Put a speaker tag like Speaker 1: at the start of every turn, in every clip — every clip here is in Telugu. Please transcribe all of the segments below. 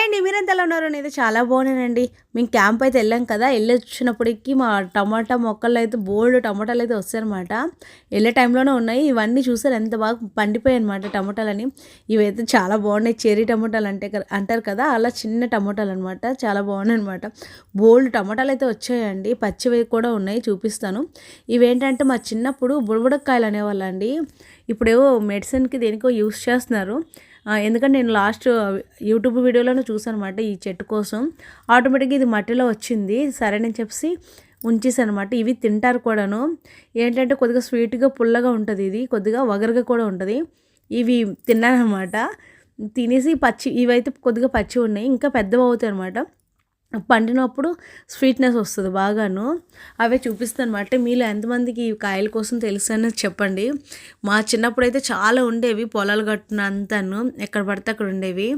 Speaker 1: అండ్ అండి ఎలా ఉన్నారు? అనేది చాలా బాగున్నానండి. మేము క్యాంప్ అయితే వెళ్ళాం కదా వెళ్ళి వచ్చినప్పటికీ మా టమాటా మొక్కలు అయితే బోల్డ్ టమాటాలు అయితే వస్తాయన్నమాట. వెళ్ళే టైంలోనే ఉన్నాయి. ఇవన్నీ చూసారు ఎంత బాగా పండిపోయాయి అనమాట టమాటాలని. ఇవైతే చాలా బాగున్నాయి. చెరీ టమాటాలు అంటే అంటారు కదా అలా చిన్న టమాటాలు అనమాట చాలా బాగున్నాయి అనమాట బోల్డ్ టమాటాలు అయితే వచ్చాయండి. పచ్చివి కూడా ఉన్నాయి చూపిస్తాను. ఇవేంటంటే మా చిన్నప్పుడు బుడబుడకాయలు అనేవాళ్ళండి. ఇప్పుడేవో మెడిసిన్కి దేనికో యూస్ చేస్తున్నారు. ఎందుకంటే నేను లాస్ట్ యూట్యూబ్ వీడియోలోనే చూసాను అనమాట ఈ చెట్టు కోసం. ఆటోమేటిక్గా ఇది మట్టిలో వచ్చింది. సరేనని చెప్పి ఉంచేసి అనమాట ఇవి తింటారు కూడాను. ఏంటంటే కొద్దిగా స్వీట్గా పుల్లగా ఉంటుంది ఇది. కొద్దిగా వగరగా కూడా ఉంటుంది. ఇవి తిన్నానమాట. తినేసి పచ్చి ఇవైతే కొద్దిగా పచ్చి ఉన్నాయి. ఇంకా పెద్దవి అవుతాయి అనమాట పండినప్పుడు స్వీట్నెస్ వస్తుంది బాగాను. అవే చూపిస్తాను. అనమాట మీలో ఎంతమందికి ఈ కాయల కోసం తెలుసు అనేది చెప్పండి. మా చిన్నప్పుడు అయితే చాలా ఉండేవి పొలాలు కట్టిన అంతాను. ఎక్కడ పడితే అక్కడ ఉండేవి.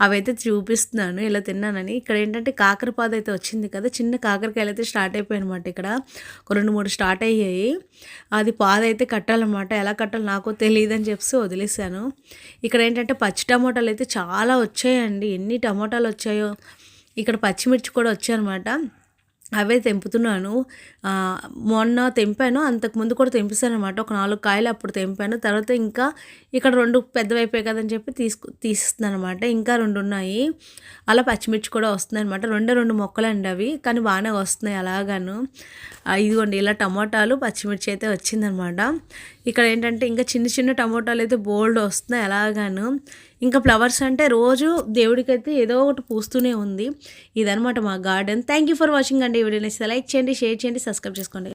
Speaker 1: అవైతే చూపిస్తున్నాను. ఇలా తిన్నానని. ఇక్కడ ఏంటంటే కాకరపాద అయితే వచ్చింది కదా. చిన్న కాకరకాయలు అయితే స్టార్ట్ అయిపోయాయి అనమాట ఇక్కడ. ఒక రెండు మూడు స్టార్ట్ అయ్యాయి. అది పాద అయితే కట్టాలన్నమాట. ఎలా కట్టాలో నాకు తెలియదు అని చెప్పి వదిలేసాను ఇక్కడ ఏంటంటే పచ్చి టమోటాలు అయితే చాలా వచ్చాయండి. ఎన్ని టమోటాలు వచ్చాయో ఇక్కడ పచ్చిమిర్చి కూడా వచ్చాయన్నమాట. అవే తెంపుతున్నాను. మొన్న తెంపాను అంతకుముందు కూడా తెంపిస్తాను అనమాట ఒక నాలుగు కాయలు అప్పుడు తెంపాను. తర్వాత ఇంకా ఇక్కడ రెండు పెద్దవైపోయాయి కదని చెప్పి తీసుకు తీసిస్తున్నాను అనమాట ఇంకా రెండు ఉన్నాయి. అలా పచ్చిమిర్చి కూడా వస్తున్నాయి అనమాట రెండే రెండు మొక్కలు అండి అవి కానీ బాగానే వస్తున్నాయి అలాగాను. ఇదిగోండి ఇలా టమోటాలు పచ్చిమిర్చి అయితే వచ్చిందనమాట ఇక్కడ ఏంటంటే ఇంకా చిన్న చిన్న టమోటాలు అయితే బోల్డ్ వస్తున్నాయి అలాగాను. ఇంకా ఫ్లవర్స్ అంటే రోజు దేవుడికైతే ఏదో ఒకటి పూస్తూనే ఉంది. ఇదనమాట మా garden. Thank you for watching అండి. వీడియోని లైక్ చేయండి షేర్ చేయండి సబ్స్క్రైబ్ చేసుకోండి.